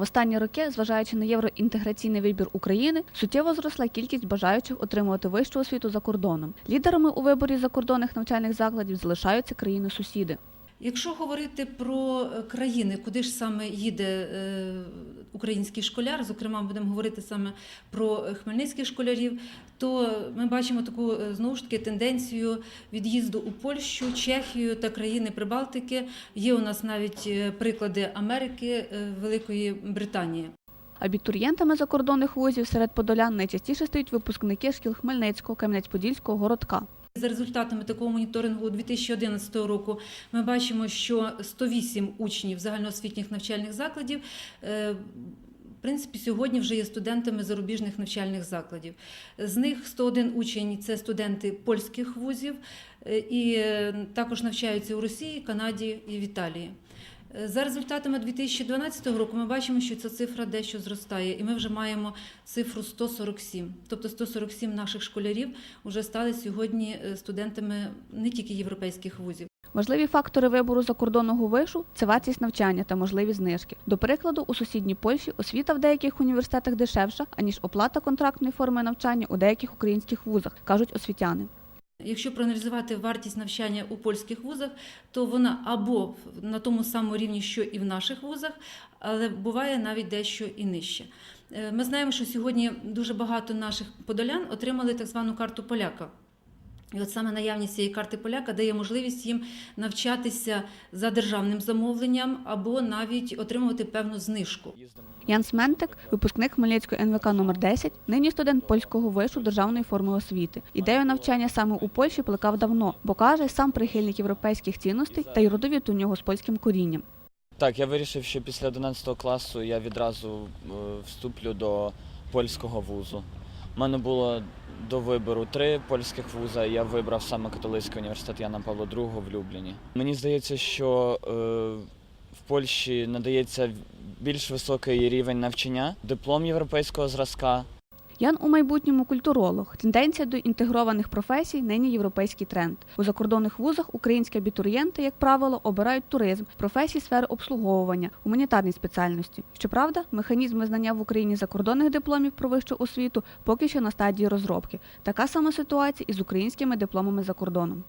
В останні роки, зважаючи на євроінтеграційний вибір України, суттєво зросла кількість бажаючих отримувати вищу освіту за кордоном. Лідерами у виборі закордонних навчальних закладів залишаються країни-сусіди. Якщо говорити про е, країни, куди ж саме їде е, український школяр, зокрема, будемо говорити саме про хмельницьких школярів, то ми бачимо таку е, знову ж таки тенденцію від'їзду у Польщу, Чехію та країни Прибалтики. Є у нас навіть е, приклади Америки, е, Великої Британії. Абітурієнтами закордонних вузів серед подолян найчастіше стають випускники шкіл Хмельницького, Кам'янець-Подільського, Городка. За результатами такого моніторингу 2011 року ми бачимо, що 108 учнів загальноосвітніх навчальних закладів. е, В принципі, сьогодні вже є студентами зарубіжних навчальних закладів. З них 101 учень це студенти польських вузів е, і е, також навчаються у Росії, Канаді і в Італії. За результатами 2012 року ми бачимо, що ця цифра дещо зростає, і ми вже маємо цифру 147. Тобто 147 наших школярів вже стали сьогодні е, студентами не тільки європейських вузів. Важливі фактори вибору закордонного вишу це вартість навчання та можливі знижки. До прикладу, у сусідній Польщі освіта в деяких університетах дешевша, аніж оплата контрактної форми навчання у деяких українських вузах, кажуть освітяни. Якщо проаналізувати вартість навчання у польських вузах, то вона або на тому самому рівні, що і в наших вузах, але буває навіть дещо і нижче. Е, Ми знаємо, що сьогодні дуже багато наших подолян отримали так звану карту поляка. І от саме наявність цієї карти поляка дає можливість їм навчатися за державним замовленням або навіть отримувати певну знижку. Ян Сментик, випускник Хмельницької НВК номер 10 нині студент польського вишу державної форми освіти. Ідею навчання саме у Польщі плекав давно, бо каже, сам прихильник європейських цінностей та й родовід у нього з польським корінням. Так, я вирішив, що після 11 класу я відразу е, вступлю до польського вузу. У мене було до вибору три польських вуза, і я вибрав саме католицький університет Яна Павла II в Любліні. Мені здається, що е, Польщі надається більш високий рівень навчання, диплом європейського зразка. Ян у майбутньому культуролог. Тенденція до інтегрованих професій нині європейський тренд. У закордонних вузах українські абітурієнти, як правило, обирають туризм, професії сфери обслуговування, гуманітарні спеціальності. Щоправда, механізм визнання в Україні закордонних дипломів про вищу освіту поки що на стадії розробки. Така сама ситуація і з українськими дипломами за кордоном.